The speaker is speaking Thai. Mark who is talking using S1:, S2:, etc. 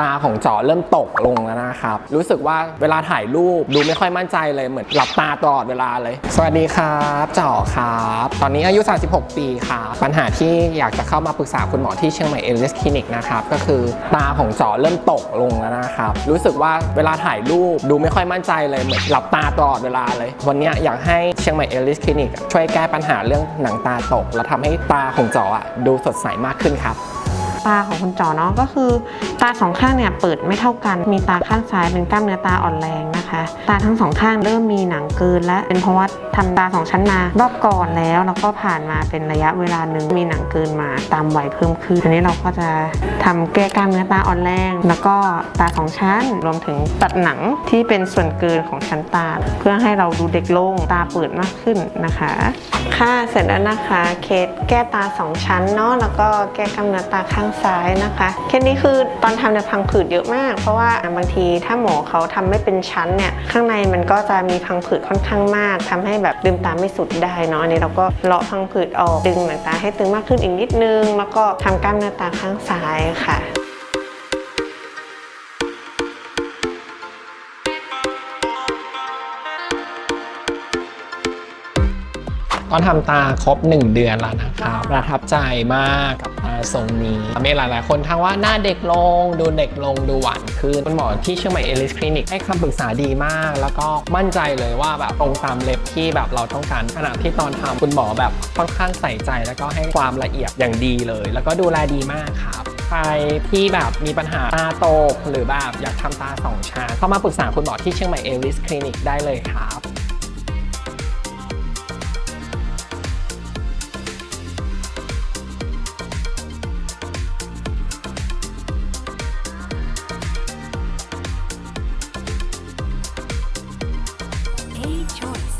S1: ตาของจอเริ่มตกลงแล้วนะครับ รู้สึกว่าเวลาถ่ายรูปดูไม่ค่อยมั่นใจเลยเหมือนหลับตาตลอดเวลาเลย สวัสดีครับจอครับ ตอนนี้อายุ 36 ปีครับปัญหาที่อยากจะเข้ามาปรึกษาคุณหมอที่เชียงใหม่เอลิสคลินิกนะครับก็คือตาของจอเริ่มตกลงแล้วนะครับรู้สึกว่าเวลาถ่ายรูปดูไม่ค่อยมั่นใจเลยเหมือนหลับตาตลอดเวลาเลย วันนี้อยากให้เชียงใหม่เอลิสคลินิกช่วยแก้ปัญหาเรื่องหนังตาตก และทำให้ตาของจออะดูสดใสมากขึ้นครับ
S2: ตาของคุณจอเนาะก็คือ ตาสองข้างเนี่ยเปิดไม่เท่ากัน มีตาข้างซ้ายเป็นกล้ามเนื้อตาอ่อนแรงนะคะ ตาทั้งสองข้างเริ่มมีหนังเกินและเป็นเพราะว่าทำตาสองชั้นมารอบก่อนแล้วแล้วก็ผ่านมาเป็นระยะเวลาหนึ่งมีหนังเกินมาตามวัยเพิ่มขึ้นอันนี้เราก็จะทำแก้กล้ามเนื้อตาอ่อนแรง แล้วก็ตาสองชั้นรวมถึงตัดหนังที่เป็นส่วนเกินของชั้นตา เพื่อให้เราดูเด็กลงตาเปิดมากขึ้นนะคะ ค่ะเสร็จแล้วนะคะเคสแก้ตาสองชั้นเนาะแล้วก็แก้กล้ามเนื้อตาข้างซ้ายนะคะเคสนี้คือตอนทำเนี่ยพังผืดเยอะมาก เพราะว่าบางทีถ้าหมอเขาทำไม่เป็นชั้นเนี่ยข้างในมันก็จะมีพังผืดค่อนข้างมากทำให้แบบลืมตาไม่สุดได้เนาะอันนี้เราก็เลาะพังผืดออกดึงหนังตาให้ตึงมากขึ้นอีกนิดนึง แล้วก็ทำกล้ามเนื้อตาข้างซ้ายค่ะ
S1: ตอนทำตาครบ 1 เดือนแล้วนะครับประทับใจมากกับ ทรงนี้มีหลายๆ คนทักว่าหน้าเด็กลง ดูเด็กลงดูหวานขึ้นคุณหมอที่เชียงใหม่เอลิสคลินิกให้คำปรึกษาดีมาก แล้วก็มั่นใจเลยว่าแบบตรงตามเล็บที่แบบเราต้องการขณะที่ตอนทำคุณหมอแบบค่อนข้างใส่ใจ แล้วก็ให้ความละเอียดอย่างดีเลย แล้วก็ดูแลดีมากครับใครที่แบบมีปัญหาตาโตก หรือแบบอยากทำตาสองชั้นเข้ามาปรึกษาคุณหมอที่เชียงใหม่เอลิสคลินิกได้เลยครับ
S3: choice.